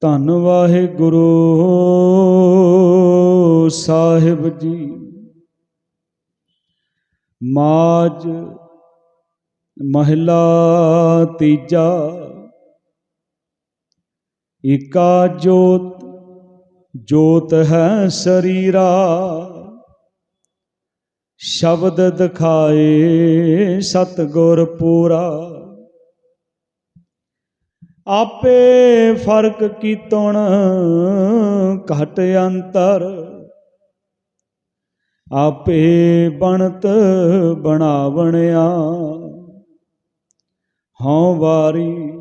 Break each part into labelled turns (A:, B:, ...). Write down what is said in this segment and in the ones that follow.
A: ਧੰਨ ਵਾਹਿਗੁਰੂ ਸਾਹਿਬ ਜੀ। ਮਾਜ ਮਹਿਲਾ ਤੀਜਾ ਇਕਾ ਜੋਤ ਜੋਤ ਹੈ ਸਰੀਰਾ। ਸ਼ਬਦ ਦਿਖਾਏ ਸਤਗੁਰ ਪੂਰਾ। ਆਪੇ ਫ਼ਰਕ ਕੀਤਣ ਘਟ ਅੰਤਰ। ਆਪੇ ਬਣਤ ਬਣਾਵਣਿਆ। ਹਉ ਵਾਰੀ,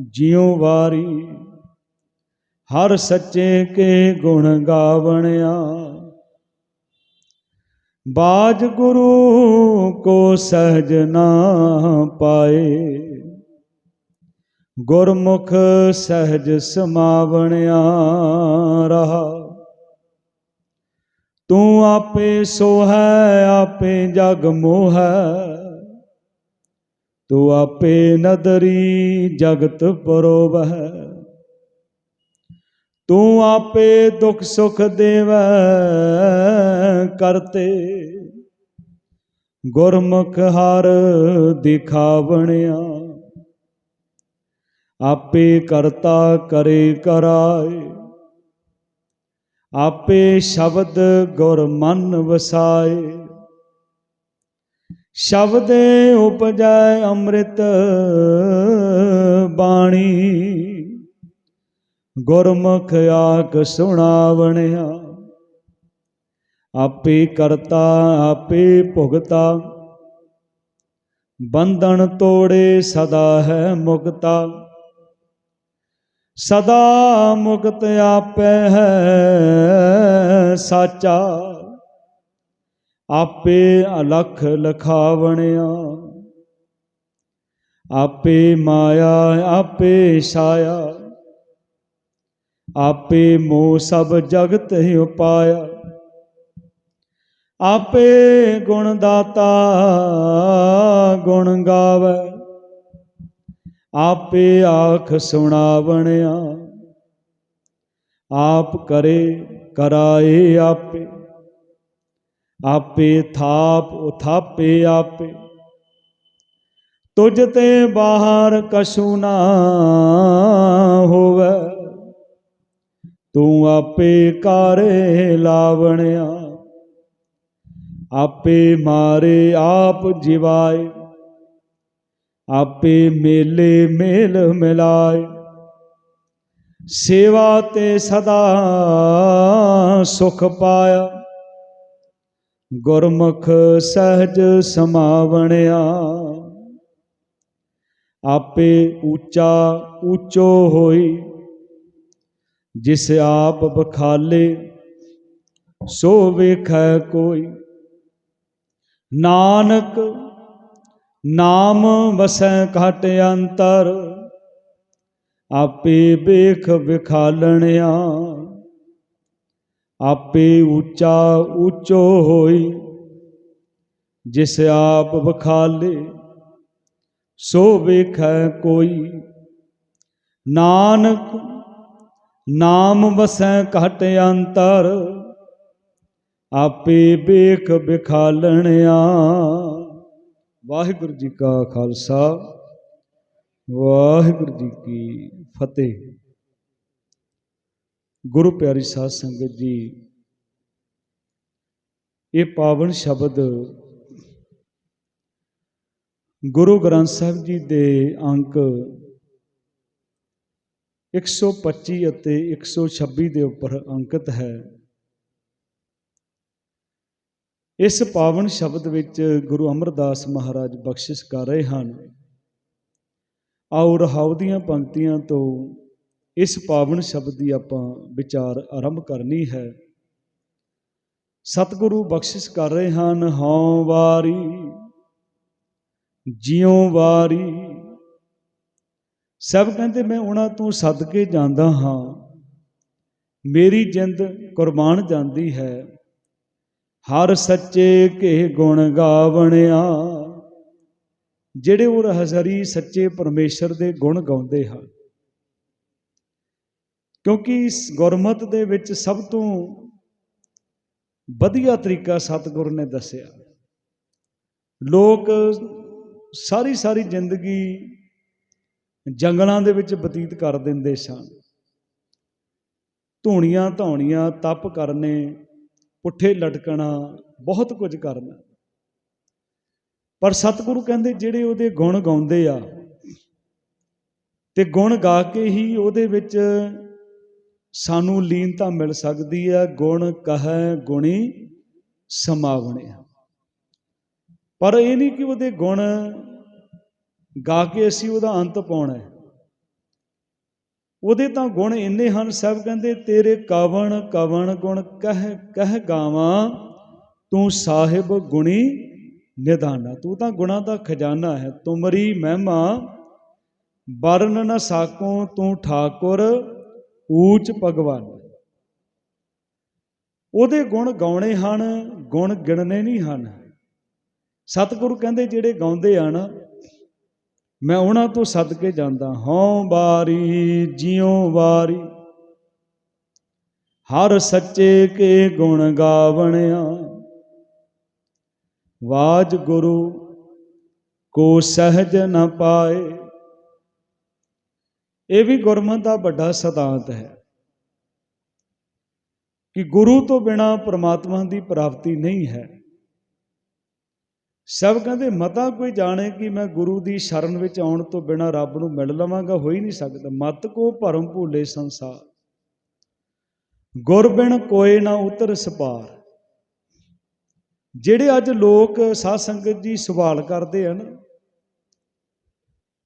A: ਜਿਉ ਵਾਰੀ, ਹਰ ਸੱਚੇ ਕੇ ਗੁਣ ਗਾਵਣਿਆ। ਬਾਜ ਗੁਰੂ ਕੋ ਸਹਜ ਨਾ ਪਾਏ। ਗੁਰਮੁਖ ਸਹਜ ਸਮਾਵਣਿਆ ਰਹਾ। ਤੂੰ ਆਪੇ ਸੋਹੈ, ਆਪੇ ਜਗ ਮੋਹੈ। ਤੂੰ ਆਪੇ ਨਦਰੀ ਜਗਤ ਪਰੋਵਹਿ। ਤੂੰ ਆਪੇ ਦੁਖ ਸੁਖ ਦੇਵੈ ਕਰਤੇ। ਗੁਰਮੁਖ ਹਰ ਦਿਖਾਵਣਿਆ। ਆਪੇ ਕਰਤਾ ਕਰੇ ਕਰਾਏ। ਆਪੇ ਸ਼ਬਦ ਗੁਰ ਮਨ ਵਸਾਏ। ਸ਼ਬਦੇ ਉਪਜੈ ਅੰਮ੍ਰਿਤ ਬਾਣੀ। ਗੁਰਮੁਖ ਆਖ ਸੁਣਾਵਣਿਆ। ਆਪੇ ਕਰਤਾ, ਆਪੇ ਭੁਗਤਾ। ਬੰਧਨ ਤੋੜੇ ਸਦਾ ਹੈ ਮੁਕਤਾ। ਸਦਾ ਮੁਕਤ ਆਪੇ ਹੈ ਸਾਚਾ। ਆਪੇ ਅਲਖ ਲਖਾਵਣਿਆ। ਆਪੇ ਮਾਇਆ, ਆਪੇ ਛਾਇਆ। ਆਪੇ ਮੋਹ ਸਭ ਜਗਤ ਹੀ ਉਪਾਇਆ। ਆਪੇ ਗੁਣ ਦਾਤਾ, ਗੁਣ ਗਾਵੇ। ਆਪੇ ਆਖ ਸੁਣਾਵਣਿਆ। ਆਪ ਕਰੇ, ਕਰਾਏ ਆਪੇ। ਆਪੇ ਥਾਪ, ਉਥਾਪੇ ਆਪੇ। ਤੁਝ ਤੇ ਬਾਹਰ ਕਛੂ ਨਾ ਹੋਵੇ। ਤੂੰ ਆਪੇ ਕਰੇ ਲਾਵਣਿਆ। ਆਪੇ ਮਾਰੇ ਆਪ ਜਿਵਾਏ। ਆਪੇ ਮੇਲੇ ਮੇਲ ਮਿਲਾਏ। ਸੇਵਾ ਤੇ ਸਦਾ ਸੁਖ ਪਾਇਆ। ਗੁਰਮੁਖ ਸਹਿਜ ਸਮਾਵਣਿਆ। ਆਪੇ ਉੱਚਾ ਉੱਚੋ ਹੋਈ। ਜਿਸ ਆਪ ਬਖਾਲੇ, ਸੋ ਵੇਖੈ ਕੋਈ। ਨਾਨਕ ਨਾਮ ਵਸੈ ਘਟ ਅੰਤਰ, ਆਪੇ ਵੇਖ ਵਿਖਾਲਣਿਆ। ਆਪੇ ਉੱਚਾ ਉੱਚੋ ਹੋਈ, ਜਿਸ ਆਪ ਬਖਾਲੇ ਸੋ ਵੇਖੈ ਕੋਈ। ਨਾਨਕ, ਨਾਮ ਵਸੈ ਘਟ ਅੰਤਰ, ਆਪੇ ਵੇਖ ਵਿਖਾਲਣਿਆ। ਵਾਹਿਗੁਰੂ ਜੀ ਕਾ ਖਾਲਸਾ, ਵਾਹਿਗੁਰੂ ਜੀ ਕੀ ਫਤਿਹ। ਗੁਰੂ ਪਿਆਰੀ ਸਾਧ ਸੰਗਤ ਜੀ, ਇਹ ਪਾਵਨ ਸ਼ਬਦ ਗੁਰੂ ਗ੍ਰੰਥ ਸਾਹਿਬ ਜੀ ਦੇ ਅੰਕ 125 ਅਤੇ 126 ਦੇ ਉੱਪਰ ਅੰਕਿਤ ਹੈ। ਇਸ ਪਾਵਨ ਸ਼ਬਦ ਵਿੱਚ ਗੁਰੂ ਅਮਰਦਾਸ ਮਹਾਰਾਜ ਬਖਸ਼ਿਸ਼ ਕਰ ਰਹੇ ਹਨ। ਆਓ ਰਹਾਉ ਦੀਆਂ ਪੰਕਤੀਆਂ ਤੋਂ ਇਸ ਪਾਵਨ ਸ਼ਬਦ ਦੀ ਆਪਾਂ ਵਿਚਾਰ ਆਰੰਭ ਕਰਨੀ ਹੈ। ਸਤਿਗੁਰੂ ਬਖਸ਼ਿਸ਼ ਕਰ ਰਹੇ ਹਨ, ਹਉ ਵਾਰੀ, ਜਿਉ ਵਾਰੀ। ਸਭ ਕਹਿੰਦੇ ਮੈਂ ਉਹਨਾਂ ਤੋਂ ਸਦਕੇ ਜਾਂਦਾ ਹਾਂ। ਮੇਰੀ ਜਿੰਦ ਕੁਰਬਾਨ ਜਾਂਦੀ ਹੈ। ਹਰ ਸੱਚੇ ਕੇ ਗੁਣ ਗਾਵਣਿਆ। ਜਿਹੜੇ ਉਹ ਹਜ਼ਰੀ ਸੱਚੇ ਪਰਮੇਸ਼ਰ ਦੇ ਗੁਣ ਗਾਉਂਦੇ ਹਨ। ਕਿਉਂਕਿ ਇਸ ਗੁਰਮਤ ਦੇ ਵਿੱਚ ਸਭ ਤੋਂ ਵਧੀਆ ਤਰੀਕਾ ਸਤਿਗੁਰ ਨੇ ਦੱਸਿਆ। ਲੋਕ ਸਾਰੀ ਸਾਰੀ ਜ਼ਿੰਦਗੀ ਜੰਗਲਾਂ ਦੇ ਵਿੱਚ ਬਤੀਤ ਕਰ ਦਿੰਦੇ ਸਨ। ਧੂਣੀਆਂ ਧੌਣੀਆਂ ਤਪ ਕਰਨੇ ਪੁੱਠੇ ਲਟਕਣਾ, ਬਹੁਤ ਕੁਝ ਕਰਨਾ। ਪਰ ਸਤਿਗੁਰੂ ਕਹਿੰਦੇ ਜਿਹੜੇ ਉਹਦੇ ਗੁਣ ਗਾਉਂਦੇ ਆ, ਤੇ ਗੁਣ ਗਾ ਕੇ ਹੀ ਉਹਦੇ ਵਿੱਚ ਸਾਨੂੰ ਲੀਨਤਾ ਮਿਲ ਸਕਦੀ ਹੈ ਗੁਣ ਕਹੈ ਗੁਣੀ ਸਮਾਵਣੇ ਪਰ ਇਹ ਨਹੀਂ ਕਿ ਉਹਦੇ ਗੁਣ ਗਾ ਕੇ ਅਸੀਂ ਉਹਦਾ ਅੰਤ ਪਾਉਣਾ ਹੈ। ਉਹਦੇ ਤਾਂ ਗੁਣ ਇੰਨੇ ਹਨ, ਸਭ ਕਹਿੰਦੇ, ਤੇਰੇ ਕਵਣ ਕਵਣ ਗੁਣ, ਕਹਿ ਕਹਿ ਗਾਵਾਂ, ਤੂੰ ਸਾਹਿਬ ਗੁਣੀ ਨਿਧਾਨਾ। ਤੂੰ ਤਾਂ ਗੁਣਾ ਦਾ ਖਜ਼ਾਨਾ ਹੈ ਤੁਮਰੀ ਮਹਿਮਾ, ਵਰਨ ਨ ਸਾਕੋ ਤੂੰ ਠਾਕੁਰ, ਊਚ ਭਗਵਾਨ। ਉਹਦੇ ਗੁਣ ਗਾਉਣੇ ਹਨ, ਗੁਣ ਗਿਣਨੇ ਨਹੀਂ ਹਨ। ਸਤਿਗੁਰੂ ਕਹਿੰਦੇ ਜਿਹੜੇ ਗਾਉਂਦੇ ਹਨ ਮੈਂ ਉਹਨਾਂ ਤੋਂ ਸਦਕੇ ਜਾਂਦਾ ਹਉ ਬਾਰੀ ਜਿਉ ਵਾਰੀ। ਹਰ ਸੱਚੇ ਕੇ ਗੁਣ ਗਾਵਣਿਆ। ਵਾਜ ਗੁਰੂ ਕੋ ਸਹਜ ਨ ਪਾਏ। ਇਹ ਵੀ ਗੁਰਮਤ ਦਾ ਵੱਡਾ ਸਿਧਾਂਤ ਹੈ ਕਿ ਗੁਰੂ ਤੋਂ ਬਿਨਾ ਪ੍ਰਮਾਤਮਾ ਦੀ ਪ੍ਰਾਪਤੀ ਨਹੀਂ ਹੈ। ਸਭ ਕਹਿੰਦੇ, ਮਤਾ ਕੋਈ ਜਾਣੇ ਕਿ ਮੈਂ ਗੁਰੂ ਦੀ ਸ਼ਰਨ ਵਿੱਚ ਆਉਣ ਤੋਂ ਬਿਨਾ ਰੱਬ ਨੂੰ ਮਿਲ ਲਵਾਂਗਾ, ਹੋ ਹੀ ਨਹੀਂ ਸਕਦਾ। ਮਤ ਕੋ ਭਰਮ ਭੂਲੇ ਸੰਸਾਰ। ਗੁਰ ਬਿਨ ਕੋਏ ਨਾ ਉਤਰ ਸਪਾਰ। ਜਿਹੜੇ ਅੱਜ ਲੋਕ ਸਾਧ ਸੰਗਤ ਜੀ ਸਵਾਲ ਕਰਦੇ ਹਨ,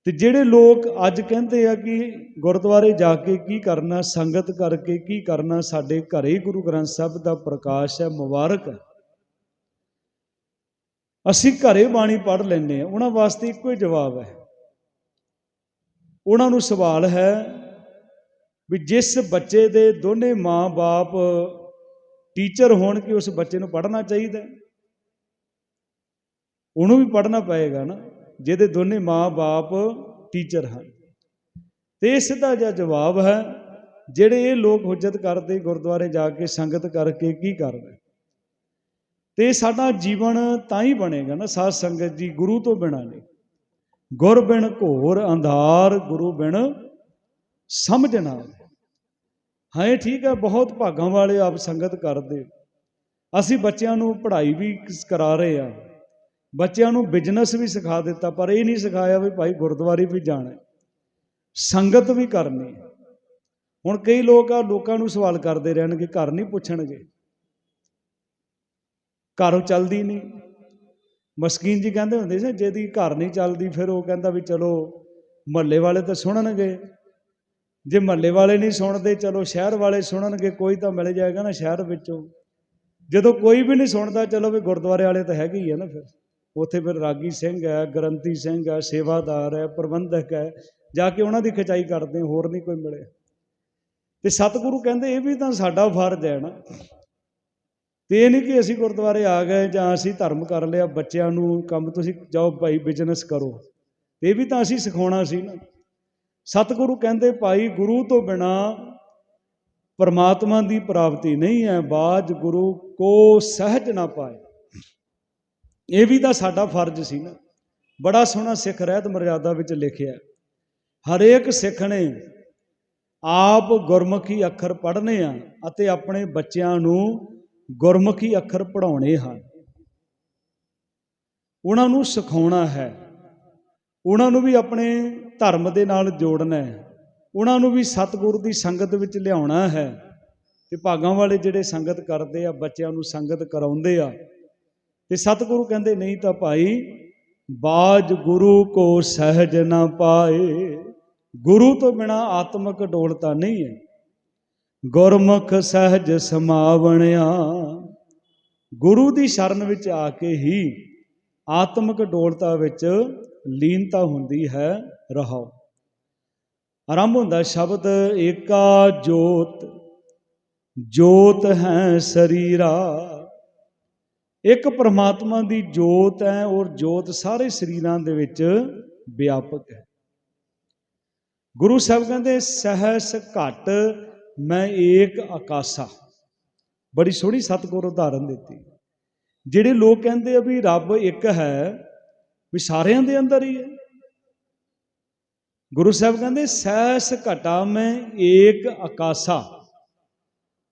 A: ਤੇ ਜਿਹੜੇ ਲੋਕ ਅੱਜ ਕਹਿੰਦੇ ਆ ਕਿ ਗੁਰਦੁਆਰੇ ਜਾ ਕੇ ਕੀ ਕਰਨਾ, ਸੰਗਤ ਕਰਕੇ ਕੀ ਕਰਨਾ, ਸਾਡੇ ਘਰੇ ਗੁਰੂ ਗ੍ਰੰਥ ਸਾਹਿਬ ਦਾ ਪ੍ਰਕਾਸ਼ ਹੈ, ਮੁਬਾਰਕ ਹੈ। ਅਸੀਂ ਘਰੇ ਬਾਣੀ ਪੜ੍ਹ ਲੈਂਦੇ ਆ ਉਹਨਾਂ ਵਾਸਤੇ ਇੱਕੋ ਹੀ ਜਵਾਬ ਹੈ। ਉਹਨਾਂ ਨੂੰ ਸਵਾਲ ਹੈ ਵੀ ਜਿਸ ਬੱਚੇ ਦੇ ਦੋਨੇ ਮਾਂ-ਬਾਪ ਟੀਚਰ ਹੋਣ ਕਿ ਉਸ ਬੱਚੇ ਨੂੰ ਪੜ੍ਹਨਾ ਚਾਹੀਦਾ ਉਹਨੂੰ ਵੀ ਪੜ੍ਹਨਾ ਪਏਗਾ ਨਾ, ਜਿਹਦੇ ਦੋਨੇ ਮਾਂ-ਬਾਪ ਟੀਚਰ ਹਨ। ਤੇ ਇਹ ਸਿੱਧਾ ਜਿਹਾ ਜਵਾਬ ਹੈ, ਜਿਹੜੇ ਇਹ ਲੋਕ ਹੁਜਤ ਕਰਦੇ ਗੁਰਦੁਆਰੇ ਜਾ ਕੇ ਸੰਗਤ ਕਰਕੇ ਕੀ ਕਰਦੇ ਤੇ ਸਾਡਾ ਜੀਵਨ ਤਾਂ ਹੀ ਬਣੇਗਾ ਨਾ ਸਾਧ ਸੰਗਤ ਜੀ, ਗੁਰੂ ਤੋਂ ਬਿਨਾ ਨਹੀਂ। ਗੁਰ ਬਿਨ ਘੋਰ ਅੰਧਾਰ, ਗੁਰੂ ਬਿਨ ਸਮਝਣਾ ਹਾਂ, ਇਹ ਠੀਕ ਹੈ, ਬਹੁਤ ਭਾਗਾਂ ਵਾਲੇ ਆਪ ਸੰਗਤ ਕਰਦੇ। ਅਸੀਂ ਬੱਚਿਆਂ ਨੂੰ ਪੜ੍ਹਾਈ ਵੀ ਕਰਾ ਰਹੇ ਆ ਬੱਚਿਆਂ ਨੂੰ ਬਿਜ਼ਨਸ ਵੀ ਸਿਖਾ ਦਿੱਤਾ, ਪਰ ਇਹ ਨਹੀਂ ਸਿਖਾਇਆ ਵੀ ਭਾਈ ਗੁਰਦੁਆਰੇ ਵੀ ਜਾਣਾ। ਸੰਗਤ ਵੀ ਕਰਨੀ ਹੁਣ ਕਈ ਲੋਕ ਆ, ਲੋਕਾਂ ਨੂੰ ਸਵਾਲ ਕਰਦੇ ਰਹਿਣਗੇ, ਘਰ ਨਹੀਂ ਪੁੱਛਣਗੇ। ਘਰ ਚੱਲਦੀ ਨਹੀਂ। ਮਸਕੀਨ ਜੀ ਕਹਿੰਦੇ ਹੁੰਦੇ ਸੀ, ਜਿਹਦੀ ਘਰ ਨਹੀਂ ਚੱਲਦੀ, ਫਿਰ ਉਹ ਕਹਿੰਦਾ ਵੀ ਚਲੋ ਮਹੱਲੇ ਵਾਲੇ ਤਾਂ ਸੁਣਨਗੇ। ਜੇ ਮਹੱਲੇ ਵਾਲੇ ਨਹੀਂ ਸੁਣਦੇ, ਚਲੋ ਸ਼ਹਿਰ ਵਾਲੇ ਸੁਣਨਗੇ, ਕੋਈ ਤਾਂ ਮਿਲ ਜਾਏਗਾ ਨਾ ਸ਼ਹਿਰ ਵਿੱਚੋਂ। ਜਦੋਂ ਕੋਈ ਵੀ ਨਹੀਂ ਸੁਣਦਾ, ਚਲੋ ਵੀ ਗੁਰਦੁਆਰੇ ਵਾਲੇ ਤਾਂ ਹੈਗੇ ਹੀ ਆ ਨਾ ਫਿਰ। ਉੱਥੇ ਫਿਰ ਰਾਗੀ ਸਿੰਘ ਹੈ, ਗਰੰਤੀ ਸਿੰਘ ਹੈ, ਸੇਵਾਦਾਰ ਹੈ, ਪ੍ਰਬੰਧਕ ਹੈ, ਜਾ ਕੇ ਉਹਨਾਂ ਦੀ ਖਿਚਾਈ ਕਰਦੇ ਹੋਰ ਨਹੀਂ ਕੋਈ ਮਿਲੇ ਤੇ ਸਤਿਗੁਰੂ ਕਹਿੰਦੇ, ਇਹ ਵੀ ਤਾਂ ਸਾਡਾ ਫਰਜ਼ ਹੈ ਨਾ। ਤੇ ਇਹ ਨਹੀਂ ਕਿ ਅਸੀਂ ਗੁਰਦੁਆਰੇ ਆ ਗਏ ਜਾਂ ਅਸੀਂ ਧਰਮ ਕਰ ਲਿਆ, ਬੱਚਿਆਂ ਨੂੰ ਕੰਮ ਤੁਸੀਂ ਜਾਓ ਭਾਈ ਬਿਜ਼ਨਸ ਕਰੋ। ਇਹ ਵੀ ਤਾਂ ਅਸੀਂ ਸਿਖਾਉਣਾ ਸੀ ਨਾ। ਸਤਿਗੁਰੂ ਕਹਿੰਦੇ, ਭਾਈ, ਗੁਰੂ ਤੋਂ ਬਿਨਾ ਪਰਮਾਤਮਾ ਦੀ ਪ੍ਰਾਪਤੀ ਨਹੀਂ ਹੈ, ਬਾਜ ਗੁਰੂ ਕੋ ਸਹਿਜ ਨਾ ਪਾਏ। ਇਹ ਵੀ ਤਾਂ ਸਾਡਾ ਫਰਜ਼ ਸੀ ਨਾ। ਬੜਾ ਸੋਹਣਾ ਸਿੱਖ ਰਹਿਤ ਮਰਜ਼ਾਦਾ ਵਿੱਚ ਲਿਖਿਆ। ਹਰੇਕ ਸਿੱਖ ਨੇ ਆਪ ਗੁਰਮੁਖੀ ਅੱਖਰ ਪੜ੍ਹਨੇ ਆ ਅਤੇ ਆਪਣੇ ਬੱਚਿਆਂ ਨੂੰ ਗੁਰਮੁਖੀ ਅੱਖਰ ਪੜ੍ਹਾਉਣੇ ਹਨ। ਉਹਨਾਂ ਨੂੰ ਸਿਖਾਉਣਾ ਹੈ। ਉਹਨਾਂ ਨੂੰ ਵੀ ਆਪਣੇ ਧਰਮ ਦੇ ਨਾਲ ਜੋੜਨਾ ਹੈ। ਉਹਨਾਂ ਨੂੰ ਵੀ ਸਤਿਗੁਰੂ ਦੀ ਸੰਗਤ ਵਿੱਚ ਲਿਆਉਣਾ ਹੈ। ਤੇ ਭਾਗਾਂ ਵਾਲੇ ਜਿਹੜੇ ਸੰਗਤ ਕਰਦੇ ਆ, ਬੱਚਿਆਂ ਨੂੰ ਸੰਗਤ ਕਰਾਉਂਦੇ ਆ। ਤੇ ਸਤਿਗੁਰੂ ਕਹਿੰਦੇ, ਨਹੀਂ ਤਾਂ ਭਾਈ, ਬਾਜ ਗੁਰੂ ਕੋ ਸਹਿਜ ਨਾ ਪਾਏ। ਗੁਰੂ ਤੋਂ ਬਿਨਾ ਆਤਮਿਕ ਡੋਲਤਾ ਨਹੀਂ ਹੈ। ਗੁਰਮੁਖ ਸਹਿਜ ਸਮਾਵਣਿਆ। ਗੁਰੂ ਦੀ ਸ਼ਰਨ ਵਿੱਚ ਆ ਕੇ ਹੀ ਆਤਮਿਕ ਡੋਲਤਾ ਵਿੱਚ ਲੀਨਤਾ ਹੁੰਦੀ ਹੈ, ਰਹਾਓ। ਆਰੰਭ ਹੁੰਦਾ ਸ਼ਬਦ ਏਕਾ ਜੋਤ ਜੋਤ ਹੈ ਸਰੀਰਾ। ਇੱਕ ਪ੍ਰਮਾਤਮਾ ਦੀ ਜੋਤ ਹੈ ਔਰ ਜੋਤ ਸਾਰੇ ਸਰੀਰਾਂ ਦੇ ਵਿੱਚ ਵਿਆਪਕ ਹੈ। ਗੁਰੂ ਸਾਹਿਬ ਕਹਿੰਦੇ, ਸਹਸ ਘਟ ਮੈਂ ਏਕ ਆਕਾਸਾ। ਬੜੀ ਸੋਹਣੀ ਸਤਿਗੁਰ ਉਦਾਹਰਨ ਦਿੱਤੀ। ਜਿਹੜੇ ਲੋਕ ਕਹਿੰਦੇ ਆ ਵੀ ਰੱਬ ਇੱਕ ਹੈ, ਵੀ ਸਾਰਿਆਂ ਦੇ ਅੰਦਰ ਹੀ ਹੈ। ਗੁਰੂ ਸਾਹਿਬ ਕਹਿੰਦੇ ਸੈਸ ਘਟਾ ਮੈਂ ਏਕ ਆਕਾਸਾ।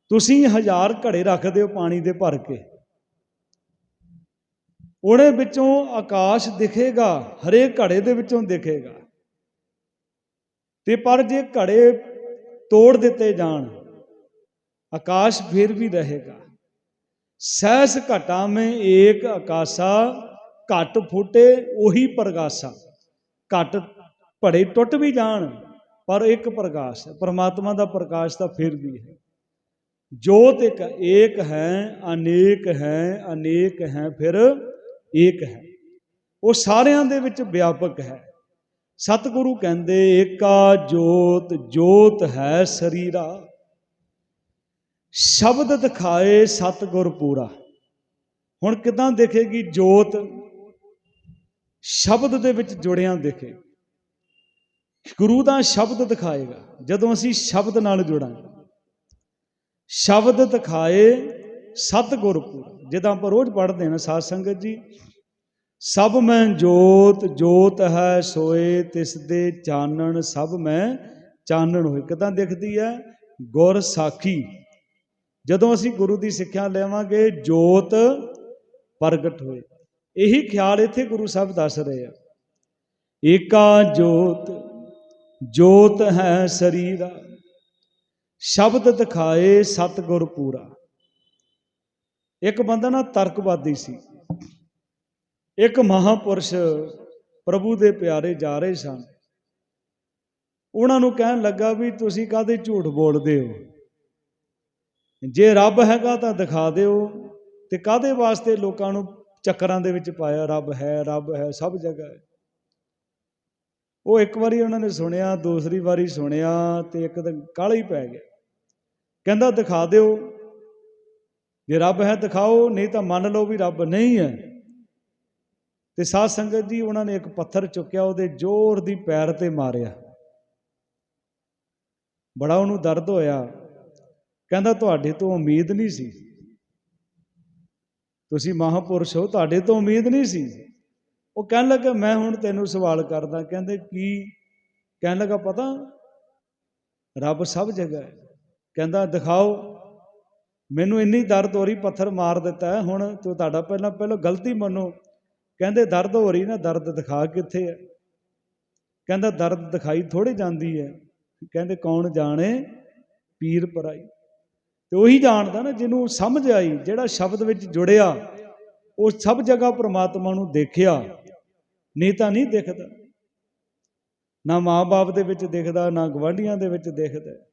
A: ਤੁਸੀਂ ਹਜ਼ਾਰ ਘੜੇ ਰੱਖਦੇ ਹੋ ਪਾਣੀ ਦੇ ਭਰ ਕੇ। ਉਹਦੇ ਵਿੱਚੋਂ ਆਕਾਸ਼ ਦਿਖੇਗਾ, ਹਰੇਕ ਘੜੇ ਦੇ ਵਿੱਚੋਂ ਦਿਖੇਗਾ। ਤੇ ਪਰ ਜੇ ਘੜੇ ਤੋੜ ਦਿੱਤੇ ਜਾਣ। ਆਕਾਸ਼ ਫਿਰ ਵੀ ਰਹੇਗਾ। ਸਹਿਸ ਘਟਾ ਮੈਂ ਏਕ ਆਕਾਸਾ, ਘਟ ਫੁੱਟੇ ਉਹੀ ਪ੍ਰਗਾਸਾ। ਘਟ ਭੜੇ ਟੁੱਟ ਵੀ ਜਾਣ, ਪਰ ਇੱਕ ਪ੍ਰਕਾਸ਼ ਹੈ। ਪਰਮਾਤਮਾ ਦਾ ਪ੍ਰਕਾਸ਼ ਤਾਂ ਫਿਰ ਵੀ ਹੈ। ਜੋਤ ਇੱਕ ਏਕ ਹੈ, ਅਨੇਕ ਹੈ ਅਨੇਕ ਹੈ, ਫਿਰ ਏਕ ਹੈ। ਉਹ ਸਾਰਿਆਂ ਦੇ ਵਿੱਚ ਵਿਆਪਕ ਹੈ। ਸਤਿਗੁਰੂ ਕਹਿੰਦੇ, ਏਕਾ ਜੋਤ ਜੋਤ ਹੈ ਸਰੀਰਾ। ਸ਼ਬਦ ਦਿਖਾਏ ਸਤਿਗੁਰ ਪੂਰਾ। ਹੁਣ ਕਿਦਾਂ ਦੇਖੇਗੀ ਜੋਤ? ਸ਼ਬਦ ਦੇ ਵਿੱਚ ਜੁੜਿਆਂ ਦੇਖੇ। ਗੁਰੂ ਦਾ ਸ਼ਬਦ ਦਿਖਾਏਗਾ, ਜਦੋਂ ਅਸੀਂ ਸ਼ਬਦ ਨਾਲ ਜੁੜਾਂਗੇ। ਸ਼ਬਦ ਦਿਖਾਏ ਸਤਿਗੁਰ ਪੂਰਾ। ਜਿੱਦਾਂ ਆਪਾਂ ਰੋਜ਼ ਪੜ੍ਹਦੇ ਹਾਂ ਨਾ, ਸਾਧ ਸੰਗਤ ਜੀ ਸਭ ਮੈਂ ਜੋਤ ਜੋਤ ਹੈ ਸੋਏ ਤਿਸ ਦੇ ਚਾਨਣ, ਸਭ ਮੈਂ ਚਾਨਣ ਹੋਏ। ਕਿਦਾਂ ਦਿਖਦੀ ਹੈ? ਗੁਰ ਸਾਖੀ। ਜਦੋਂ ਅਸੀਂ ਗੁਰੂ ਦੀ ਸਿੱਖਿਆ ਲੈਵਾਂਗੇ, ਜੋਤ ਪ੍ਰਗਟ ਹੋਏ। ਇਹੀ ਖਿਆਲ ਇੱਥੇ ਗੁਰੂ ਸਾਹਿਬ ਦੱਸ ਰਹੇ ਆ। ਏਕਾ ਜੋਤ ਜੋਤ ਹੈ ਸਰੀਰਾ। ਸ਼ਬਦ ਦਿਖਾਏ ਸਤਿਗੁਰ ਪੂਰਾ। ਇੱਕ ਬੰਦਾ ਨਾ ਤਰਕਵਾਦੀ ਸੀ। ਇੱਕ ਮਹਾਪੁਰਸ਼ ਪ੍ਰਭੂ ਦੇ ਪਿਆਰੇ ਜਾ ਰਹੇ ਸਨ। ਉਹਨਾਂ ਨੂੰ ਕਹਿਣ ਲੱਗਾ ਵੀ ਤੁਸੀਂ ਕਾਹਦੇ ਝੂਠ ਬੋਲਦੇ ਹੋ? ਜੇ ਰੱਬ ਹੈਗਾ ਤਾਂ ਦਿਖਾ ਦਿਓ ਤੇ ਕਾਹਦੇ ਵਾਸਤੇ ਲੋਕਾਂ ਨੂੰ ਚੱਕਰਾਂ ਦੇ ਵਿੱਚ ਪਾਇਆ? ਰੱਬ ਹੈ ਰੱਬ ਹੈ, ਸਭ ਜਗ੍ਹਾ ਹੈ। ਉਹ ਇੱਕ ਵਾਰੀ ਉਹਨਾਂ ਨੇ ਸੁਣਿਆ, ਦੂਸਰੀ ਵਾਰੀ ਸੁਣਿਆ ਤੇ ਇੱਕ ਦਿਨ ਕਾਲਾ ਹੀ ਪੈ ਗਿਆ। ਕਹਿੰਦਾ, ਦਿਖਾ ਦਿਓ। ਜੇ ਰੱਬ ਹੈ, ਦਿਖਾਓ, ਨਹੀਂ ਤਾਂ ਮੰਨ ਲਓ ਵੀ ਰੱਬ ਨਹੀਂ ਹੈ। ਤੇ ਸਾਧ ਸੰਗਤ ਜੀ ਉਹਨਾਂ ਨੇ ਇੱਕ ਪੱਥਰ ਚੁੱਕਿਆ, ਉਹਦੇ ਜ਼ੋਰ ਦੀ ਪੈਰ ਤੇ ਮਾਰਿਆ। ਬੜਾ ਉਹਨੂੰ ਦਰਦ ਹੋਇਆ। ਕਹਿੰਦਾ, ਤੁਹਾਡੇ ਤੋਂ ਉਮੀਦ ਨਹੀਂ ਸੀ। ਤੁਸੀਂ ਮਹਾਪੁਰਸ਼ ਹੋ, ਤੁਹਾਡੇ ਤੋਂ ਉਮੀਦ ਨਹੀਂ ਸੀ। ਉਹ ਕਹਿਣ ਲੱਗਾ, ਮੈਂ ਹੁਣ ਤੈਨੂੰ ਸਵਾਲ ਕਰਦਾ। ਕਹਿੰਦੇ, ਕੀ? ਕਹਿਣ ਲੱਗਾ, ਪਤਾ, ਰੱਬ ਸਭ ਜਗ੍ਹਾ ਹੈ। ਕਹਿੰਦਾ, ਦਿਖਾਓ, ਮੈਨੂੰ ਇੰਨੀ ਦਰਦ ਹੋ ਰਹੀ, ਪੱਥਰ ਮਾਰ ਦਿੱਤਾ ਹੈ। ਹੁਣ ਤੂੰ ਤੁਹਾਡਾ ਪਹਿਲਾਂ ਪਹਿਲਾਂ ਗਲਤੀ ਮੰਨੋ। ਕਹਿੰਦੇ ਦਰਦ ਹੋ ਰਹੀ ਨਾ, ਦਰਦ ਦਿਖਾ ਕਿੱਥੇ ਹੈ? ਕਹਿੰਦਾ ਦਰਦ ਦਿਖਾਈ ਥੋੜੀ ਜਾਂਦੀ ਹੈ। ਕਹਿੰਦੇ ਕੌਣ ਜਾਣੇ? ਪੀਰ ਪਰਾਈ। ਤੇ ਉਹੀ ਜਾਣਦਾ ਨਾ ਜਿਹਨੂੰ ਸਮਝ ਆਈ, ਜਿਹੜਾ ਸ਼ਬਦ ਵਿੱਚ ਜੁੜਿਆ, ਉਹ ਸਭ ਜਗ੍ਹਾ ਪ੍ਰਮਾਤਮਾ ਨੂੰ ਦੇਖਿਆ। ਨਹੀਂ ਤਾਂ ਨਹੀਂ ਦਿਖਦਾ। ਨਾ ਮਾਂ-ਬਾਪ ਦੇ ਵਿੱਚ ਦਿਖਦਾ, ਨਾ ਗਵਾਂਢੀਆਂ ਦੇ ਵਿੱਚ ਦਿਖਦਾ।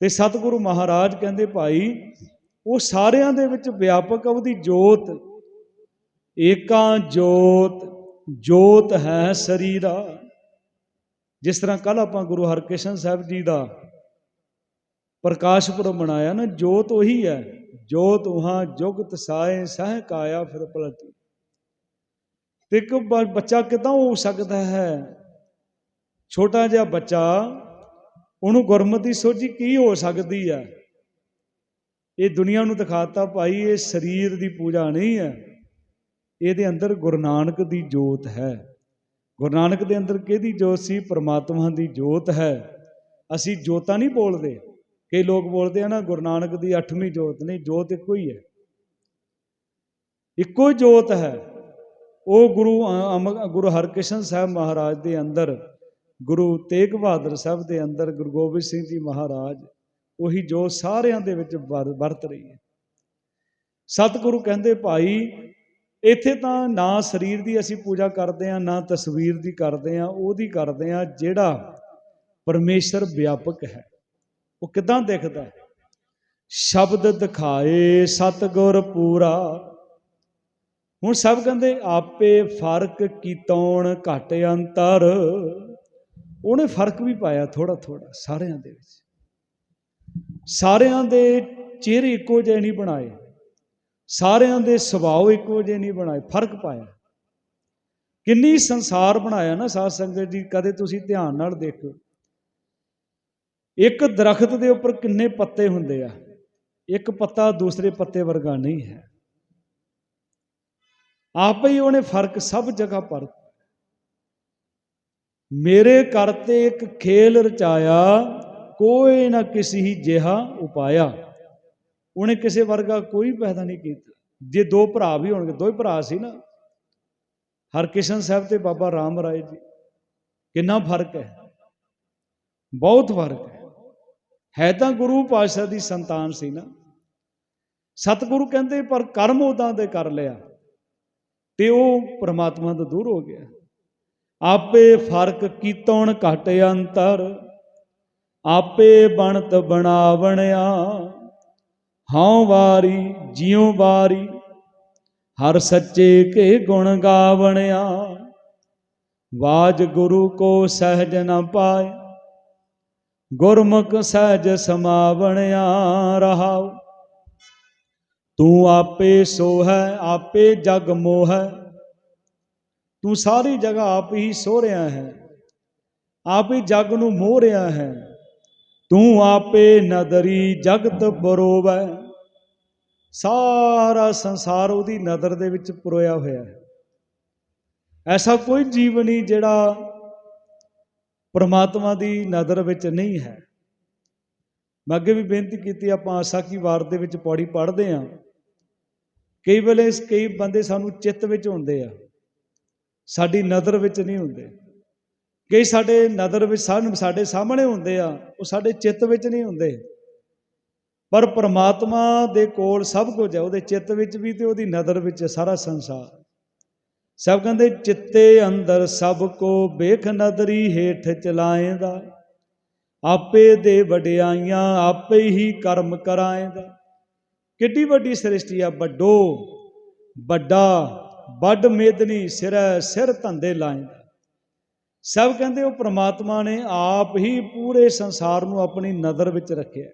A: ਤੇ ਸਤਿਗੁਰੂ ਮਹਾਰਾਜ ਕਹਿੰਦੇ, ਭਾਈ, ਉਹ ਸਾਰਿਆਂ ਦੇ ਵਿੱਚ ਵਿਆਪਕ ਉਹਦੀ ਜੋਤ ਏਕਾਂ ਜੋਤ ਜੋਤ ਹੈ ਸਰੀਰਾ ਜਿਸ ਤਰ੍ਹਾਂ ਕੱਲ ਆਪਾਂ ਗੁਰੂ ਹਰਕ੍ਰਿਸ਼ਨ ਸਾਹਿਬ ਜੀ ਦਾ ਪ੍ਰਕਾਸ਼ ਪੁਰਬ ਮਨਾਇਆ ਨਾ, ਜੋਤ ਉਹੀ ਹੈ। ਜੋਤ ਉਹਾਂ, ਜੁਗਤ ਸਾਏ, ਸਹਿ ਕਾਇਆ ਫਿਰ ਪਲਟੀ। ਤੇ ਇੱਕ ਬੱਚਾ ਕਿਦਾਂ ਹੋ ਸਕਦਾ ਹੈ? ਛੋਟਾ ਜਿਹਾ ਬੱਚਾ, ਉਹਨੂੰ ਗੁਰਮਤਿ ਸੋਝੀ ਕੀ ਹੋ ਸਕਦੀ ਹੈ? ਇਹ ਦੁਨੀਆ ਨੂੰ ਦਿਖਾਤਾ ਭਾਈ, ਇਹ ਸਰੀਰ ਦੀ ਪੂਜਾ ਨਹੀਂ ਹੈ। ਇਹਦੇ ਅੰਦਰ ਗੁਰੂ ਨਾਨਕ ਦੀ ਜੋਤ ਹੈ। ਗੁਰੂ ਨਾਨਕ ਦੇ ਅੰਦਰ ਕਿਹਦੀ ਜੋਤ ਸੀ? ਪ੍ਰਮਾਤਮਾ ਦੀ ਜੋਤ ਹੈ। ਅਸੀਂ ਜੋਤਾਂ ਨਹੀਂ ਬੋਲਦੇ। ਕਈ ਲੋਕ ਬੋਲਦੇ ਆ ਨਾ, ਗੁਰੂ ਨਾਨਕ ਦੀ 8ਵੀਂ ਜੋਤ। ਨਹੀਂ, ਜੋਤ ਇੱਕੋ ਹੀ ਹੈ। ਇੱਕੋ ਹੀ ਜੋਤ ਹੈ। ਉਹ ਗੁਰੂ ਅਮ- ਗੁਰੂ ਹਰਕ੍ਰਿਸ਼ਨ ਸਾਹਿਬ ਮਹਾਰਾਜ ਦੇ ਅੰਦਰ, ਗੁਰੂ ਤੇਗ ਬਹਾਦਰ ਸਾਹਿਬ ਦੇ ਅੰਦਰ, ਗੁਰੂ ਗੋਬਿੰਦ ਸਿੰਘ ਜੀ ਮਹਾਰਾਜ, ਉਹੀ ਜੋ ਸਾਰਿਆਂ ਦੇ ਵਿੱਚ ਵਰ- ਵਰਤ ਰਹੀ ਹੈ। ਸਤਿਗੁਰੂ ਕਹਿੰਦੇ, ਭਾਈ ਇੱਥੇ ਤਾਂ ਨਾ ਸਰੀਰ ਦੀ ਅਸੀਂ ਪੂਜਾ ਕਰਦੇ ਆ ਨਾ ਤਸਵੀਰ ਦੀ ਕਰਦੇ ਆ ਉਹਦੀ ਕਰਦੇ ਆ ਜਿਹੜਾ ਪਰਮੇਸ਼ਰ ਵਿਆਪਕ ਹੈ। ਉਹ ਕਿਦਾਂ ਦਿਖਦਾ? ਹੈ? ਸ਼ਬਦ ਦਿਖਾਏ ਸਤਿਗੁਰ ਪੂਰਾ। ਹੁਣ ਸਭ ਕਹਿੰਦੇ, ਆਪੇ ਫ਼ਰਕ ਕੀਤੌਣ ਘਟ ਅੰਤਰ। ਉਹਨੇ ਫ਼ਰਕ ਵੀ ਪਾਇਆ ਥੋੜਾ ਥੋੜਾ ਸਾਰਿਆਂ ਦੇ ਵਿੱਚ। ਸਾਰਿਆਂ ਦੇ ਚਿਹਰੇ ਇੱਕੋ ਜਿਹੇ ਨਹੀਂ ਬਣਾਏ। ਸਾਰਿਆਂ ਦੇ ਸੁਭਾਅ ਇੱਕੋ ਜਿਹੇ ਨਹੀਂ ਬਣਾਏ, ਫ਼ਰਕ ਪਾਇਆ। ਕਿੰਨੀ ਸੰਸਾਰ ਬਣਾਇਆ ਨਾ ਸਾਧ ਸੰਗਤ ਜੀ, ਕਦੇ ਤੁਸੀਂ ਧਿਆਨ ਨਾਲ ਦੇਖੋ ਇੱਕ ਦਰਖਤ ਦੇ ਉੱਪਰ ਕਿੰਨੇ ਪੱਤੇ ਹੁੰਦੇ ਆ, ਇੱਕ ਪੱਤਾ ਦੂਸਰੇ ਪੱਤੇ ਵਰਗਾ ਨਹੀਂ ਹੈ। ਆਪੇ ਹੀ ਉਹਨੇ ਫ਼ਰਕ ਸਭ ਜਗ੍ਹਾ ਪਰ। ਮੇਰੇ ਕਰਤੇ ਇੱਕ ਖੇਲ ਰਚਾਇਆ, ਕੋਈ ਨਾ ਕਿਸੇ ਜਿਹਾ ਉਪਾਇਆ। ਉਹਨੇ ਕਿਸੇ ਵਰਗਾ ਕੋਈ ਪੈਦਾ ਨਹੀਂ ਕੀਤਾ। ਜੇ ਦੋ ਭਰਾ ਵੀ ਹੋਣਗੇ, ਦੋ ਹੀ ਭਰਾ ਸੀ ਨਾ। ਹਰਕਿਸ਼ਨ ਸਾਹਿਬ ਤੇ ਬਾਬਾ ਰਾਮ ਰਾਏ ਜੀ, ਕਿੰਨਾ ਫ਼ਰਕ ਹੈ। ਬਹੁਤ ਫ਼ਰਕ ਹੈ। ਹੈ ਤਾਂ ਗੁਰੂ ਪਾਤਸ਼ਾਹ ਦੀ ਸੰਤਾਨ ਸੀ ਨਾ। ਸਤਿਗੁਰੂ ਕਹਿੰਦੇ, ਪਰ ਕਰਮ ਉਦਾਂ ਦੇ ਕਰ ਲਿਆ, ਤੇ ਉਹ ਪ੍ਰਮਾਤਮਾ ਤੋਂ ਦੂਰ ਹੋ ਗਿਆ। ਆਪੇ ਫ਼ਰਕ ਕੀਤੋਣ ਘਟ ਅੰਤਰ, ਆਪੇ ਬਣਤ ਬਣਾਵਣਿਆ ਹਉ ਵਾਰੀ, ਜਿਉ ਵਾਰੀ, ਹਰ ਸੱਚੇ ਕੇ ਗੁਣ ਗਾਵਣਿਆ। ਵਾਜ ਗੁਰੂ ਕੋ ਸਹਿਜ ਨ ਪਾਏ, ਗੁਰਮੁਖ ਸਹਿਜ ਸਮਾਵਣਿਆ ਰਹਾਉ। ਤੂੰ ਆਪੇ ਸੋ ਹੈ ਆਪੇ ਜਗ ਮੋਹ। ਹੈ ਤੂੰ ਸਾਰੀ ਜਗ੍ਹਾ ਆਪ ਹੀ ਸੋ ਰਿਹਾ ਹੈ, ਆਪ ਹੀ ਜਗ ਨੂੰ ਮੋਹ ਰਿਹਾ ਹੈ। ਤੂੰ ਆਪੇ ਨਦਰੀ ਜਗਤ ਬਰੋਵੈ। ਸਾਰਾ ਸੰਸਾਰ ਉਹਦੀ ਨਦਰ ਦੇ ਵਿੱਚ ਪਰੋਇਆ ਹੋਇਆ ਹੈ। ਐਸਾ ਕੋਈ ਜੀਵ ਨਹੀਂ ਜਿਹੜਾ ਪਰਮਾਤਮਾ ਦੀ ਨਦਰ ਵਿੱਚ ਨਹੀਂ ਹੈ। ਮੈਂ ਅੱਗੇ ਵੀ ਬੇਨਤੀ ਕੀਤੀ, ਆਪਾਂ ਆਸਾ ਕੀ ਵਾਰ ਦੇ ਵਿੱਚ ਪੌੜੀ ਪੜ੍ਹਦੇ ਆ ਕਈ ਵੇਲੇ ਕਈ ਬੰਦੇ ਸਾਨੂੰ ਚਿੱਤ ਵਿੱਚ ਹੁੰਦੇ ਆ। ਸਾਡੀ ਨਜ਼ਰ ਵਿੱਚ ਨਹੀਂ ਹੁੰਦੇ। ਕਈ ਸਾਡੇ ਨਜ਼ਰ ਵਿੱਚ ਸਾਨੂੰ ਸਾਡੇ ਸਾਹਮਣੇ ਹੁੰਦੇ ਆ, ਉਹ ਸਾਡੇ ਚਿੱਤ ਵਿੱਚ ਨਹੀਂ ਹੁੰਦੇ। ਪਰ ਪ੍ਰਮਾਤਮਾ ਦੇ ਕੋਲ ਸਭ ਕੁਝ ਹੈ, ਉਹਦੇ ਚਿੱਤ ਵਿੱਚ ਵੀ ਤੇ ਉਹਦੀ ਨਜ਼ਰ ਵਿੱਚ ਸਾਰਾ ਸੰਸਾਰ। ਸਭ ਕਹਿੰਦੇ, ਚਿੱਤੇ ਅੰਦਰ ਸਭ ਕੋ ਬੇਖ ਨਦਰੀ ਹੇਠ ਚਲਾਏਂਦਾ, ਆਪੇ ਦੇ ਵਡਿਆਈਆਂ ਆਪੇ ਹੀ ਕਰਮ ਕਰਾਏਂਦਾ। ਕਿੱਡੀ ਵੱਡੀ ਸ੍ਰਿਸ਼ਟੀ ਆ, ਵੱਡੋ ਵੱਡਾ, ਵੱਡ ਮੇਦਨੀ ਸਿਰ ਸਿਰ ਧੰਦੇ ਲਾਏਂਦਾ। ਸਭ ਕਹਿੰਦੇ ਉਹ ਪ੍ਰਮਾਤਮਾ ਨੇ ਆਪ ਹੀ ਪੂਰੇ ਸੰਸਾਰ ਨੂੰ ਆਪਣੀ ਨਜ਼ਰ ਵਿੱਚ ਰੱਖਿਆ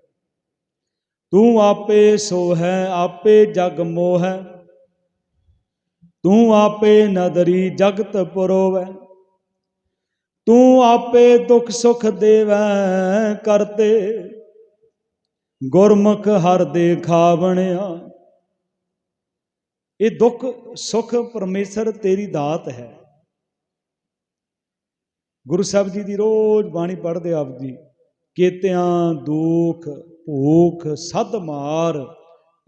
A: ਤੂੰ ਆਪੇ ਸੋ ਹੈ ਆਪੇ ਜਗ ਮੋਹ। ਹੈ ਤੂੰ ਆਪੇ ਨਦਰੀ ਜਗਤ ਪਰੋਵੈ। ਤੂੰ ਆਪੇ ਦੁੱਖ ਸੁਖ ਦੇਵੈ ਕਰਤੇ। ਗੁਰਮੁਖ ਹਰ ਦੇ ਖਾਵਣਿਆ ਇਹ ਦੁੱਖ ਸੁਖ ਪਰਮੇਸ਼ਰ ਤੇਰੀ ਦਾਤ ਹੈ। ਗੁਰੂ ਸਾਹਿਬ ਜੀ ਦੀ ਰੋਜ਼ ਬਾਣੀ ਪੜ੍ਹਦੇ ਆਪ ਜੀ, ਕੇਤਿਆਂ ਦੁੱਖ ਭੂਖ ਸਦ ਮਾਰ,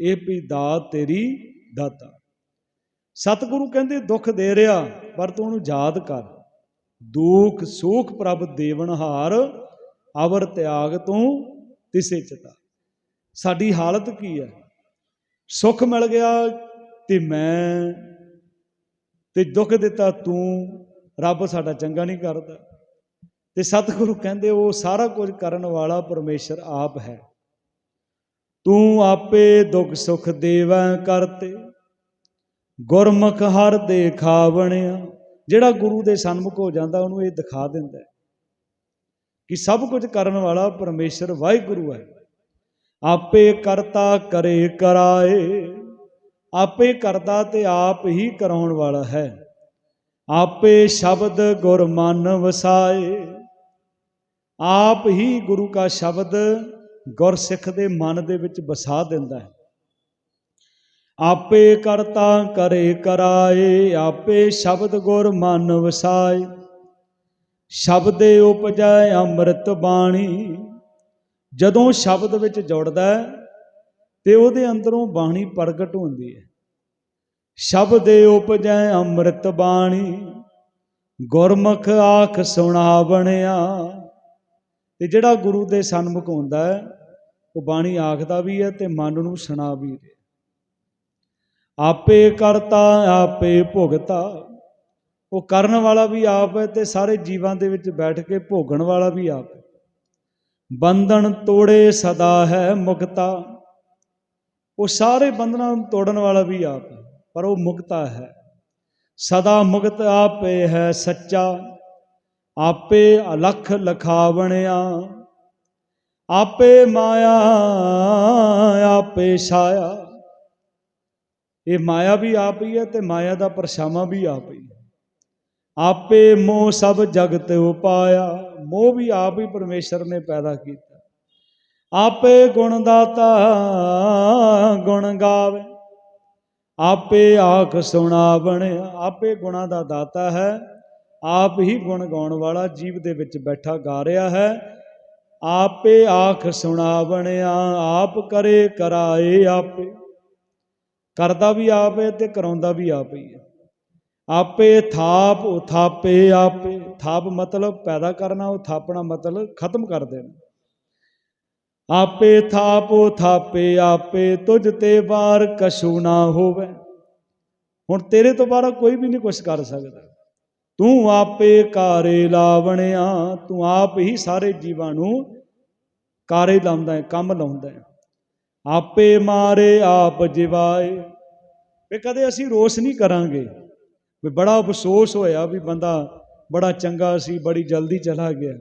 A: ਇਹ ਵੀ ਦਾਤ ਤੇਰੀ ਦਾਤਾ। ਸਤਿਗੁਰੂ ਕਹਿੰਦੇ, ਦੁੱਖ ਦੇ ਰਿਹਾ ਪਰ ਤੂੰ ਉਹਨੂੰ ਯਾਦ ਕਰ। ਦੁੱਖ ਸੁਖ ਪ੍ਰਭ ਦੇਵਨਹਾਰ ਅਵਰ ਤਿਆਗ ਤੂੰ ਤਿਸੇ ਚਤਾ। ਸਾਡੀ ਹਾਲਤ ਕੀ ਹੈ? ਸੁਖ ਮਿਲ ਗਿਆ ਤੇ ਮੈਂ, ਤੇ ਦੁੱਖ ਦਿੱਤਾ ਤੂੰ, ਰੱਬ ਸਾਡਾ ਚੰਗਾ ਨਹੀਂ ਕਰਦਾ। ਤੇ ਸਤਿਗੁਰੂ ਕਹਿੰਦੇ, ਉਹ ਸਾਰਾ ਕੁਝ ਕਰਨ ਵਾਲਾ ਪਰਮੇਸ਼ਰ ਆਪ ਹੈ। ਤੂੰ ਆਪੇ ਦੁੱਖ ਸੁਖ ਦੇਵੈ ਕਰਤੇ, ਗੁਰਮੁਖ ਹਰ ਦੇ ਖਾਵਣਿਆ ਜਿਹੜਾ ਗੁਰੂ ਦੇ ਸਨਮੁਖ ਹੋ ਜਾਂਦਾ, ਉਹਨੂੰ ਇਹ ਦਿਖਾ ਦਿੰਦਾ ਕਿ ਸਭ ਕੁਝ ਕਰਨ ਵਾਲਾ ਪਰਮੇਸ਼ਰ ਵਾਹਿਗੁਰੂ ਹੈ। ਆਪੇ ਕਰਤਾ ਕਰੇ ਕਰਾਏ, ਆਪੇ ਕਰਦਾ ਤੇ ਆਪ ਹੀ ਕਰਾਉਣ ਵਾਲਾ ਹੈ। ਆਪੇ ਸ਼ਬਦ ਗੁਰ ਮਨ ਵਸਾਏ ਆਪ ਹੀ ਗੁਰੂ ਕਾ ਸ਼ਬਦ ਗੁਰਸਿੱਖ ਦੇ ਮਨ ਦੇ ਵਿੱਚ ਵਸਾ ਦਿੰਦਾ ਹੈ। ਆਪੇ ਕਰਤਾ ਕਰੇ ਕਰਾਏ, ਆਪੇ ਸ਼ਬਦ ਗੁਰ ਮਨ ਵਸਾਏ। ਸ਼ਬਦੇ ਉਪਜੈ ਅੰਮ੍ਰਿਤ ਬਾਣੀ। ਜਦੋਂ ਸ਼ਬਦ ਵਿੱਚ ਜੁੜਦਾ ਹੈ, ਤੇ ਉਹਦੇ ਅੰਦਰੋਂ ਬਾਣੀ ਪ੍ਰਗਟ ਹੁੰਦੀ ਹੈ। ਸ਼ਬਦੇ ਉਪਜੈ ਅੰਮ੍ਰਿਤ ਬਾਣੀ। ਗੁਰਮੁਖ ਆਖ ਸੁਣਾਵਣਿਆ ਤੇ ਜਿਹੜਾ ਗੁਰੂ ਦੇ ਸਨਮੁਖ ਹੁੰਦਾ ਹੈ, ਉਹ ਬਾਣੀ ਆਖਦਾ ਵੀ ਹੈ ਤੇ ਮਨ ਨੂੰ ਸੁਣਾ ਵੀ ਰਿਹਾ ਆਪੇ ਕਰਤਾ, ਆਪੇ ਭੁਗਤਾ। ਉਹ ਕਰਨ ਵਾਲਾ ਵੀ ਆਪ ਹੈ ਤੇ ਸਾਰੇ ਜੀਵਾਂ ਦੇ ਵਿੱਚ ਬੈਠ ਕੇ ਭੋਗਣ ਵਾਲਾ ਵੀ ਆਪ ਹੈ। ਬੰਧਨ ਤੋੜੇ ਸਦਾ ਹੈ ਮੁਕਤਾ। ਉਹ ਸਾਰੇ ਬੰਧਨਾਂ ਨੂੰ ਤੋੜਨ ਵਾਲਾ ਵੀ ਆਪ ਹੈ, ਪਰ ਉਹ ਮੁਕਤਾ ਹੈ। ਸਦਾ ਮੁਕਤ ਆਪੇ ਹੈ ਸੱਚਾ। ਆਪੇ ਅਲਖ ਲਖਾਵਣਿਆ, ਆਪੇ ਮਾਇਆ, ਆਪੇ ਛਾਇਆ। ਇਹ ਮਾਇਆ ਵੀ ਆਪ ਹੀ ਹੈ ਤੇ ਮਾਇਆ ਦਾ ਪਰਛਾਵਾਂ ਵੀ ਆਪ ਹੀ ਹੈ। ਆਪੇ ਮੋਹ ਸਭ ਜਗਤ ਉਪਾਇਆ, ਮੋਹ ਵੀ ਆਪ ਹੀ ਪਰਮੇਸ਼ਰ ਨੇ ਪੈਦਾ ਕੀਤਾ। ਆਪੇ ਗੁਣ ਦਾਤਾ, ਗੁਣ ਗਾਵੇ। ਆਪੇ ਆਖ ਸੁਣਾਵਣਿਆ ਆਪੇ ਗੁਣਾ ਦਾ ਦਾਤਾ ਹੈ। ਆਪ ਹੀ ਗੁਣ ਗਾਉਣ ਵਾਲਾ ਜੀਵ ਦੇ ਵਿੱਚ ਬੈਠਾ ਗਾ ਰਿਹਾ ਹੈ। ਆਪੇ ਆਖ ਸੁਣਾਵਣਿਆ, ਆਪ ਕਰੇ ਕਰਾਏ ਆਪੇ। ਕਰਦਾ ਵੀ ਆਪ ਹੈ ਤੇ ਕਰਾਉਂਦਾ ਵੀ ਆਪ ਹੀ ਹੈ। ਆਪੇ ਥਾਪ ਉਥਾਪੇ ਆਪੇ। ਥਾਪ ਮਤਲਬ ਪੈਦਾ ਕਰਨਾ, ਉਥਾਪਣਾ ਮਤਲਬ ਖਤਮ ਕਰ ਦੇਣਾ। ਆਪੇ ਥਾਪ ਉਥਾਪੇ ਆਪੇ, ਤੁਝ ਤੇ ਵਾਰ ਕਸ਼ੂ ਨਾ ਹੋਵੇ। ਹੁਣ ਤੇਰੇ ਤੋਂ ਬਾਹਰ ਕੋਈ ਵੀ ਨਹੀਂ ਕੁਛ ਕਰ ਸਕਦਾ। ਤੂੰ ਆਪੇ ਕਾਰੇ ਲਾਵਣਿਆ, ਤੂੰ ਆਪ ਹੀ ਸਾਰੇ ਜੀਵਾਂ ਨੂੰ ਕਾਰੇ ਲਾਉਂਦਾ ਹੈ, ਕੰਮ ਲਾਉਂਦਾ ਹੈ। ਆਪੇ ਮਾਰੇ ਆਪ ਜਿਵਾਏ। ਵੀ ਕਦੇ ਅਸੀਂ ਰੋਸ ਨਹੀਂ ਕਰਾਂਗੇ। ਵੀ ਬੜਾ ਅਫਸੋਸ ਹੋਇਆ ਵੀ ਬੰਦਾ ਬੜਾ ਚੰਗਾ ਸੀ, ਬੜੀ ਜਲਦੀ ਚਲਾ ਗਿਆ।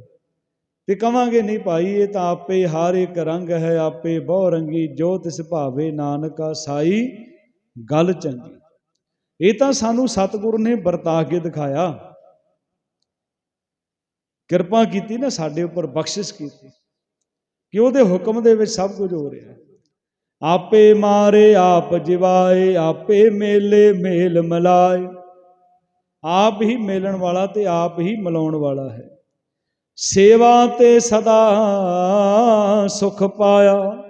A: ਤੇ ਕਵਾਂਗੇ, ਨਹੀਂ ਭਾਈ, ਇਹ ਤਾਂ ਆਪੇ ਹਰ ਇੱਕ ਰੰਗ ਹੈ, ਆਪੇ ਬਹੁ ਰੰਗੀ ਜੋ ਤਿਸ ਭਾਵੇ ਨਾਨਕਾ ਸਾਈ, ਗੱਲ ਚੰਗੀ। ਇਹ ਤਾਂ ਸਾਨੂੰ ਸਤਿਗੁਰ ਨੇ ਵਰਤਾ ਕੇ ਦਿਖਾਇਆ। ਕਿਰਪਾ ਕੀਤੀ ਨਾ ਸਾਡੇ ਉੱਪਰ ਬਖਸ਼ਿਸ਼ ਕੀਤੀ ਕਿ ਉਹਦੇ ਹੁਕਮ ਦੇ ਵਿੱਚ ਸਭ ਕੁਝ ਹੋ ਰਿਹਾ ਹੈ। ਆਪੇ ਮਾਰੇ, ਆਪ ਜਿਵਾਏ, ਆਪੇ ਮੇਲੇ, ਮੇਲ ਮਲਾਏ। ਆਪ ਹੀ ਮੇਲਣ ਵਾਲਾ ਤੇ ਆਪ ਹੀ ਮਿਲਾਉਣ ਵਾਲਾ ਹੈ। ਸੇਵਾ ਤੇ ਸਦਾ ਸੁਖ ਪਾਇਆ।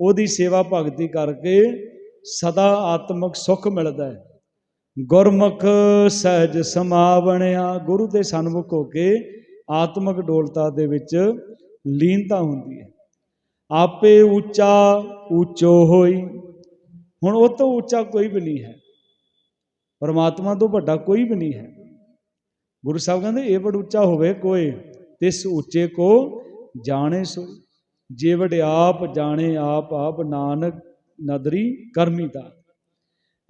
A: ਉਹਦੀ ਸੇਵਾ ਭਗਤੀ ਕਰਕੇ ਸਦਾ ਆਤਮਿਕ ਸੁਖ ਮਿਲਦਾ ਹੈ। ਗੁਰਮੁਖ ਸਹਿਜ ਸਮਾਵਣਿਆ, ਗੁਰੂ ਦੇ ਸਨਮੁਖ ਹੋ ਕੇ ਆਤਮਿਕ ਡੋਲਤਾ ਦੇ ਵਿੱਚ ਲੀਨਤਾ ਹੁੰਦੀ ਹੈ। ਆਪੇ ਉੱਚਾ ਉੱਚੋ ਹੋਈ। ਹੁਣ ਉਹ ਤੋਂ ਉੱਚਾ ਕੋਈ ਵੀ ਨਹੀਂ ਹੈ। ਪਰਮਾਤਮਾ ਤੋਂ ਵੱਡਾ ਕੋਈ ਵੀ ਨਹੀਂ ਹੈ। ਗੁਰੂ ਸਾਹਿਬ ਕਹਿੰਦੇ, ਇਹ ਬੜ ਉੱਚਾ ਹੋਵੇ ਕੋਈ, ਤਿਸ ਉੱਚੇ ਕੋ ਜਾਣੇ ਸੋ ਜੇ ਵਡਿਆਪ ਜਾਣੇ ਆਪ ਆਪ ਨਾਨਕ ਨਦਰੀ ਕਰਮੀ ਦਾ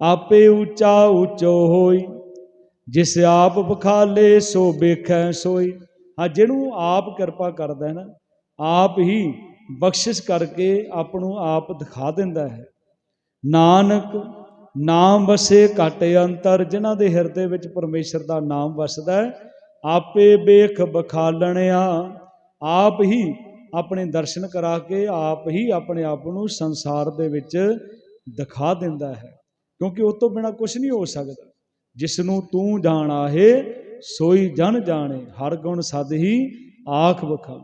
A: ਆਪੇ ਉੱਚਾ ਉੱਚੋ ਹੋਈ। ਜਿਸ ਆਪ ਬਖਾਲੇ ਸੋ ਬੇਖੈ ਸੋਈ। ਹਾਂ, ਜਿਹਨੂੰ ਆਪ ਕਿਰਪਾ ਕਰਦਾ ਹੈ ਨਾ, ਆਪ ਹੀ ਬਖਸ਼ਿਸ਼ ਕਰਕੇ ਆਪ ਨੂੰ ਆਪ ਦਿਖਾ ਦਿੰਦਾ ਹੈ। ਨਾਨਕ, ਨਾਮ ਵਸੇ ਘਟ ਅੰਤਰ, ਜਿਨ੍ਹਾਂ ਦੇ ਹਿਰਦੇ ਵਿੱਚ ਪਰਮੇਸ਼ਰ ਦਾ ਨਾਮ ਵਸਦਾ ਹੈ, ਆਪੇ ਬੇਖ ਬਖਾਲਣਿਆ। ਆਪ ਹੀ ਆਪਣੇ ਦਰਸ਼ਨ ਕਰਾ ਕੇ ਆਪ ਹੀ ਆਪਣੇ ਆਪ ਨੂੰ ਸੰਸਾਰ ਦੇ ਵਿੱਚ ਦਿਖਾ ਦਿੰਦਾ ਹੈ। ਕਿਉਂਕਿ ਉਸ ਤੋਂ ਬਿਨਾ ਕੁਝ ਨਹੀਂ ਹੋ ਸਕਦਾ। ਜਿਸ ਨੂੰ ਤੂੰ ਜਾਣ ਆਹੇ, ਸੋਈ ਜਨ ਜਾਣੇ, ਹਰ ਗੁਣ ਸਦ ਹੀ ਆਖ ਬਖਾ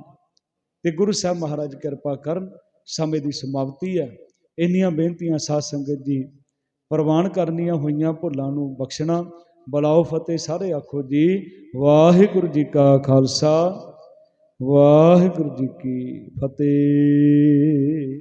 A: ਤੇ ਗੁਰੂ ਸਾਹਿਬ ਮਹਾਰਾਜ ਕਿਰਪਾ ਕਰਨ, ਸਮੇਂ ਦੀ ਸਮਾਪਤੀ ਹੈ। ਇੰਨੀਆਂ ਬੇਨਤੀਆਂ ਸਾਧ ਸੰਗਤ ਜੀ, ਪ੍ਰਵਾਨ ਕਰਨੀਆਂ ਹੋਈਆਂ ਭੁੱਲਾਂ ਨੂੰ ਬਖਸ਼ਣਾ। ਬਲਾਓ ਫਤਿਹ ਸਾਰੇ ਆਖੋ ਜੀ, ਵਾਹਿਗੁਰੂ ਜੀ ਕਾ ਖਾਲਸਾ, ਵਾਹਿਗੁਰੂ ਜੀ ਕੀ ਫਤਿਹ।